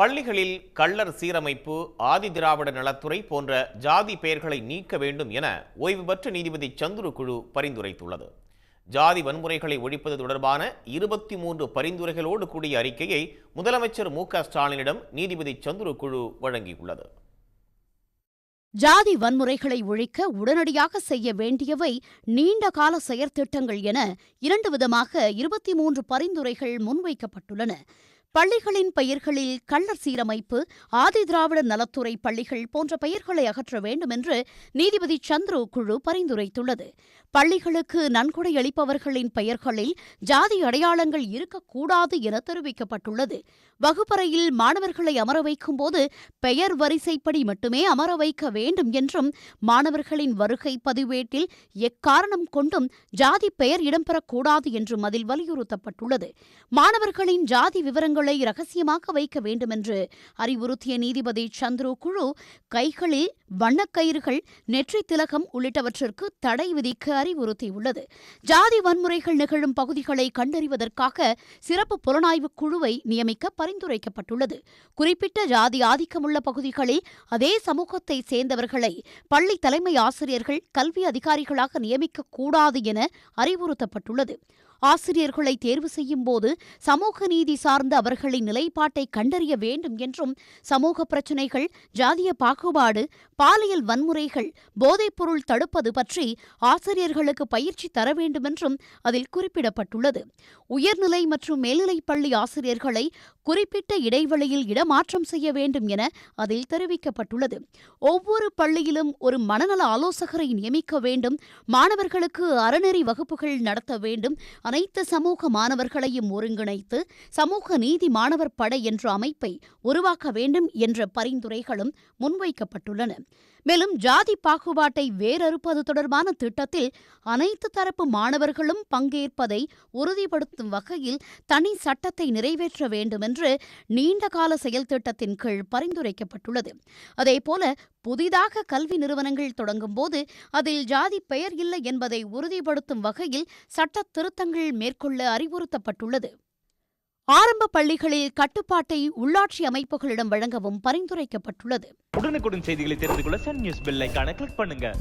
பள்ளிகளில் கள்ளர் சீரமைப்பு ஆதி திராவிட நலத்துறை போன்ற ஜாதி பெயர்களை நீக்க வேண்டும் என ஓய்வு பெற்ற நீதிபதி சந்துரு குழு பரிந்துரைத்துள்ளது. ஜாதி வன்முறைகளை ஒழிப்பது தொடர்பான இருபத்தி மூன்று பரிந்துரைகளோடு கூடிய அறிக்கையை முதலமைச்சர் மு க ஸ்டாலினிடம் நீதிபதி சந்துரு குழு வழங்கியுள்ளது. ஜாதி வன்முறைகளை ஒழிக்க உடனடியாக செய்ய வேண்டியவை நீண்ட கால செயற்திட்டங்கள் என இரண்டு விதமாக இருபத்தி மூன்று பரிந்துரைகள் முன்வைக்கப்பட்டுள்ளன. பள்ளிகளின் பெயர்களில் கள்ளர் சீரமைப்பு ஆதி திராவிட நலத்துறை பள்ளிகள் போன்ற பெயர்களை அகற்ற வேண்டும் என்று நீதிபதி சந்துரு குழு பரிந்துரைத்துள்ளது. பள்ளிகளுக்கு நன்கொடை அளிப்பவர்களின் பெயர்களில் ஜாதி அடையாளங்கள் இருக்கக்கூடாது என தெரிவிக்கப்பட்டுள்ளது. வகுப்பறையில் மாணவர்களை அமர வைக்கும்போது பெயர் வரிசைப்படி மட்டுமே அமர வைக்க வேண்டும் என்றும் மாணவர்களின் வருகை பதிவேட்டில் எக்காரணம் கொண்டும் ஜாதி பெயர் இடம்பெறக்கூடாது என்றும் அதில் வலியுறுத்தப்பட்டுள்ளது. மாணவர்களின் ஜாதி விவரங்கள் ரகசியமாக வைக்க வேண்டுமென்று அறிவுறுத்திய நீதிபதி சந்துரு குழு கைகளில் வண்ணக்கயிறுகள் நெற்றி திலகம் உள்ளிட்டவற்றிற்கு தடை விதிக்க அறிவுறுத்தியுள்ளது. ஜாதி வன்முறைகள் நிகழும் பகுதிகளை கண்டறிவதற்காக சிறப்பு புலனாய்வு குழுவை நியமிக்க பரிந்துரைக்கப்பட்டுள்ளது. குறிப்பிட்ட ஜாதி ஆதிக்கமுள்ள பகுதிகளில் அதே சமூகத்தை சேர்ந்தவர்களை பள்ளி தலைமை ஆசிரியர்கள் கல்வி அதிகாரிகளாக நியமிக்கக் கூடாது என அறிவுறுத்தப்பட்டுள்ளது. ஆசிரியர்களை தேர்வு செய்யும் போது சமூக நீதி சார்ந்த அவர்களின் நிலைப்பாட்டை கண்டறிய வேண்டும் என்றும் சமூக பிரச்சினைகள் ஜாதிய பாகுபாடு பாலியல் வன்முறைகள் போதைப்பொருள் தடுப்பது பற்றி ஆசிரியர்களுக்கு பயிற்சி தர வேண்டுமென்றும் அதில் குறிப்பிடப்பட்டுள்ளது. உயர்நிலை மற்றும் மேல்நிலைப் பள்ளி ஆசிரியர்களை குறிப்பிட்ட இடைவெளியில் இடமாற்றம் செய்ய வேண்டும் என அதில் தெரிவிக்கப்பட்டுள்ளது. ஒவ்வொரு பள்ளியிலும் ஒரு மனநல ஆலோசகரை நியமிக்க வேண்டும் மாணவர்களுக்கு அறநெறி வகுப்புகள் நடத்த வேண்டும் அனைத்து சமூக மாணவர்களையும் ஒருங்கிணைத்து சமூக நீதி மாணவர் படை என்ற அமைப்பை உருவாக்க வேண்டும் என்ற பரிந்துரைகளும் முன்வைக்கப்பட்டுள்ளன. மேலும் ஜாதி பாகுபாட்டை வேரறுப்பது தொடர்பான திட்டத்தில் அனைத்து தரப்பு மாணவர்களும் பங்கேற்பதை உறுதிப்படுத்தும் வகையில் தனி சட்டத்தை நிறைவேற்ற வேண்டும் என்று நீண்டகால செயல் திட்டத்தின் கீழ் பரிந்துரைக்கப்பட்டுள்ளது. அதேபோல புதிதாக கல்வி நிறுவனங்கள் தொடங்கும்போது அதில் ஜாதி பெயர் இல்லை என்பதை உறுதிப்படுத்தும் வகையில் சட்ட திருத்தங்கள் மேற்கொள்ள அறிவுறுத்தப்பட்டுள்ளது. ஆரம்ப பள்ளிகளில் கட்டுப்பாட்டை உள்ளாட்சி அமைப்புகளிடம் வழங்கவும் பரிந்துரைக்கப்பட்டுள்ளது. உடனுக்குடன் செய்திகளை தெரிந்து கொள்ள சன் நியூஸ் பெல் கிளிக் பண்ணுங்க.